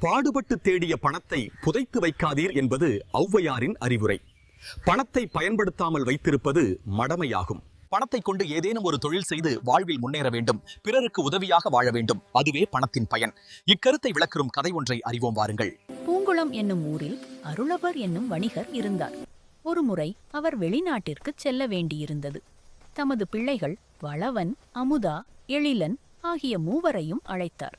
பாடுபட்டு தேடிய பணத்தை புதைத்து வைக்காதீர் என்பது ஔவையாரின் அறிவுரை. பணத்தை பயன்படுத்தாமல் வைத்திருப்பது மடமையாகும். பணத்தை கொண்டு ஏதேனும் ஒரு தொழில் செய்து வாழ்வில் முன்னேற வேண்டும் பிறருக்கு உதவியாக வாழ வேண்டும் அதுவே பணத்தின் பயன். இக்கருத்தை விளக்கும் கதை ஒன்றை அறிவோம் வாருங்கள். பூங்குளம் என்னும் ஊரில் அருளபர் என்னும் வணிகர் இருந்தார். ஒருமுறை அவர் வெளிநாட்டிற்குச் செல்ல வேண்டியிருந்தது. தமது பிள்ளைகள் வளவன் அமுதா எழிலன் ஆகிய மூவரையும் அழைத்தார்.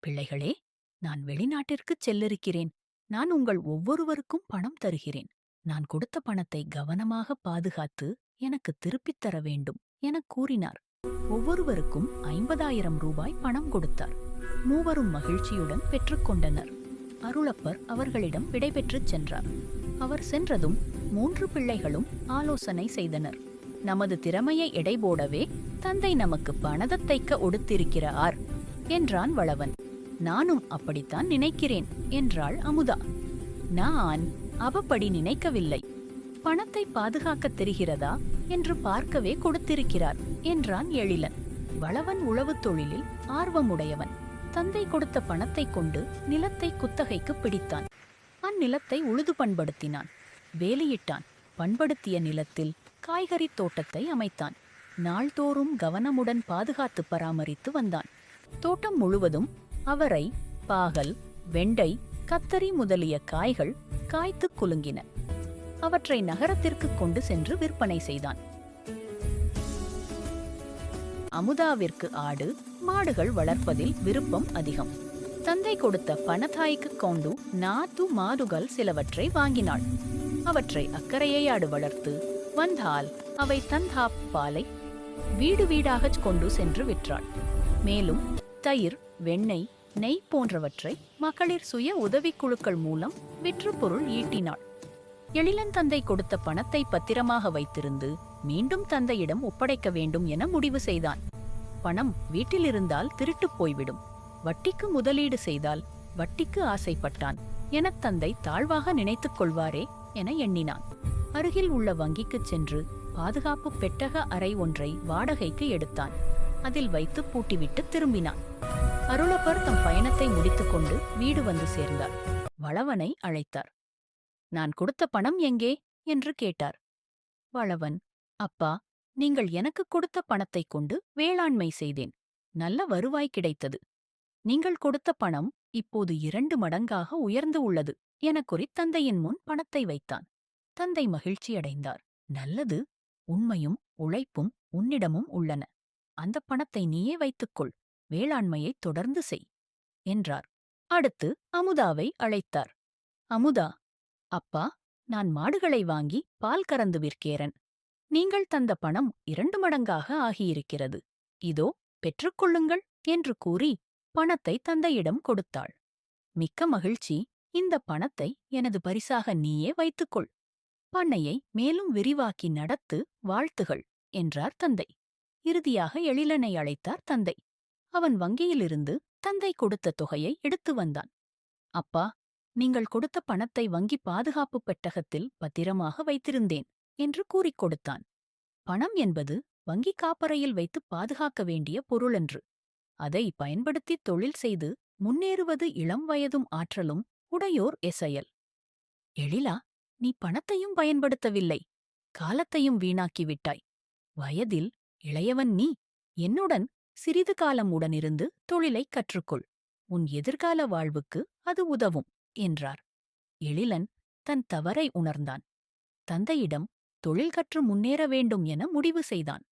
பிள்ளைகளே நான் வெளிநாட்டிற்குச் செல்லிருக்கிறேன். நான் உங்கள் ஒவ்வொருவருக்கும் பணம் தருகிறேன். நான் கொடுத்த பணத்தை கவனமாக பாதுகாத்து எனக்கு திருப்பித் தர வேண்டும் எனக் கூறினார். ஒவ்வொருவருக்கும் ஐம்பதாயிரம் ரூபாய் பணம் கொடுத்தார். மூவரும் மகிழ்ச்சியுடன் பெற்றுக்கொண்டனர் அருளப்பர் அவர்களிடம் விடைபெற்றுச் சென்றார். அவர் சென்றதும் மூன்று பிள்ளைகளும் ஆலோசனை செய்தனர். நமது திறமையை எடைபோடவே தந்தை நமக்கு பணதத் தைக்க ஒடுத்திருக்கிறார் என்றான் வளவன். நானும் அப்படித்தான் நினைக்கிறேன் என்றாள் அமுதா. நான் அவப்படி நினைக்கவில்லை. பணத்தை பாதுகாக்கத் தெரிகிறதா என்று பார்க்கவே கொடுத்திருக்கிறார் என்றான் எழிலன். வளவன் உழவுத் தொழிலில் ஆர்வமுடையவன். தந்தை கொடுத்த பணத்தை கொண்டு நிலத்தை குத்தகைக்கு பிடித்தான். அந்நிலத்தை உழுது பண்படுத்தினான். வேலையிட்டான். பண்படுத்திய நிலத்தில் காய்கறி தோட்டத்தை அமைத்தான். நாள்தோறும் கவனமுடன் பாதுகாத்து பராமரித்து வந்தான். தோட்டம் முழுவதும் அவரை பாகல் வெண்டை கத்தரி முதலிய காய்கள் காய்த்துக் குலுங்கின. அவற்றை நகரத்திற்கு கொண்டு சென்று விற்பனை செய்தான். அமுதாவிற்கு ஆடு மாடுகள் வளர்ப்பதில் விருப்பம் அதிகம். தந்தை கொடுத்த பணத்தாய்க்கு கொண்டு நாத்து மாடுகள் சிலவற்றை வாங்கினாள். அவற்றை அக்கறையாடு வளர்த்து வந்தால் அவை தந்தா பாலை வீடு வீடாகச் கொண்டு சென்று விற்றாள். மேலும் தயிர் வெண்ணெய் நெய் போன்றவற்றை மகளிர் சுய உதவிக்குழுக்கள் மூலம் விற்று பொருள் ஈட்டினாள். எழிலன் தந்தை கொடுத்த பணத்தை பத்திரமாக வைத்திருந்து மீண்டும் தந்தையிடம் ஒப்படைக்க வேண்டும் என முடிவு செய்தான். பணம் வீட்டில் இருந்தால் திருட்டுப் போய்விடும். வட்டிக்கு முதலீடு செய்தால் வட்டிக்கு ஆசைப்பட்டான் எனத் தந்தை தாழ்வாக நினைத்துக் கொள்வாரே என எண்ணினான். அருகில் உள்ள வங்கிக்குச் சென்று பாதுகாப்பு பெட்டக அறை ஒன்றை வாடகைக்கு எடுத்தான். அதில் வைத்து பூட்டிவிட்டு திரும்பினான். அருளப்பர் தம் பயணத்தை முடித்துக்கொண்டு வீடு வந்து சேர்ந்தார். வளவனை அழைத்தார். நான் கொடுத்த பணம் எங்கே? என்று கேட்டார். வளவன் அப்பா நீங்கள் எனக்கு கொடுத்த பணத்தைக் கொண்டு வேளாண்மை செய்தேன். நல்ல வருவாய் கிடைத்தது. நீங்கள் கொடுத்த பணம் இப்போது இரண்டு மடங்காக உயர்ந்து உள்ளது எனக் கூறி தந்தையின் முன் பணத்தை வைத்தான். தந்தை மகிழ்ச்சியடைந்தார் நல்லது. உண்மையும் உழைப்பும் உன்னிடமும் உள்ளன. அந்த பணத்தை நீயே வைத்துக்கொள். வேளாண்மையை தொடர்ந்து செய் என்றார். அடுத்து அமுதாவை அழைத்தார். அமுதா அப்பா நான் மாடுகளை வாங்கி பால் கறந்து விற்கிறேன். நீங்கள் தந்த பணம் இரண்டு மடங்காக ஆகியிருக்கிறது. இதோ பெற்றுக்கொள்ளுங்கள் என்று கூறி பணத்தை தந்தையிடம் கொடுத்தாள். மிக்க மகிழ்ச்சி. இந்த பணத்தை எனது பரிசாக நீயே வைத்துக்கொள். பண்ணையை மேலும் விரிவாக்கி நடத்து வாழ்த்துகள் என்றார் தந்தை. இறுதியாக எழிலனை அழைத்தார் தந்தை. அவன் வங்கியிலிருந்து தந்தை கொடுத்த தொகையை எடுத்து வந்தான். அப்பா நீங்கள் கொடுத்த பணத்தை வங்கி பாதுகாப்பு பெட்டகத்தில் பத்திரமாக வைத்திருந்தேன் என்று கூறிக் கொடுத்தான். பணம் என்பது வங்கி காப்பறையில் வைத்து பாதுகாக்க வேண்டிய பொருளன்று. அதை பயன்படுத்தி தொழில் செய்து முன்னேறுவது இளம் வயதும் ஆற்றலும் உடையோர் எசையல். எழிலா நீ பணத்தையும் பயன்படுத்தவில்லை. காலத்தையும் வீணாக்கிவிட்டாய் வயதில் இளையவன் நீ. என்னுடன் சிறிது காலம் உடனிருந்து தொழிலைக் கற்றுக்கொள். உன் எதிர்கால வாழ்வுக்கு அது உதவும் என்றார். எழிலன் தன் தவறை உணர்ந்தான். தந்தையிடம் தொழில் கற்று முன்னேற வேண்டும் என முடிவு செய்தான்.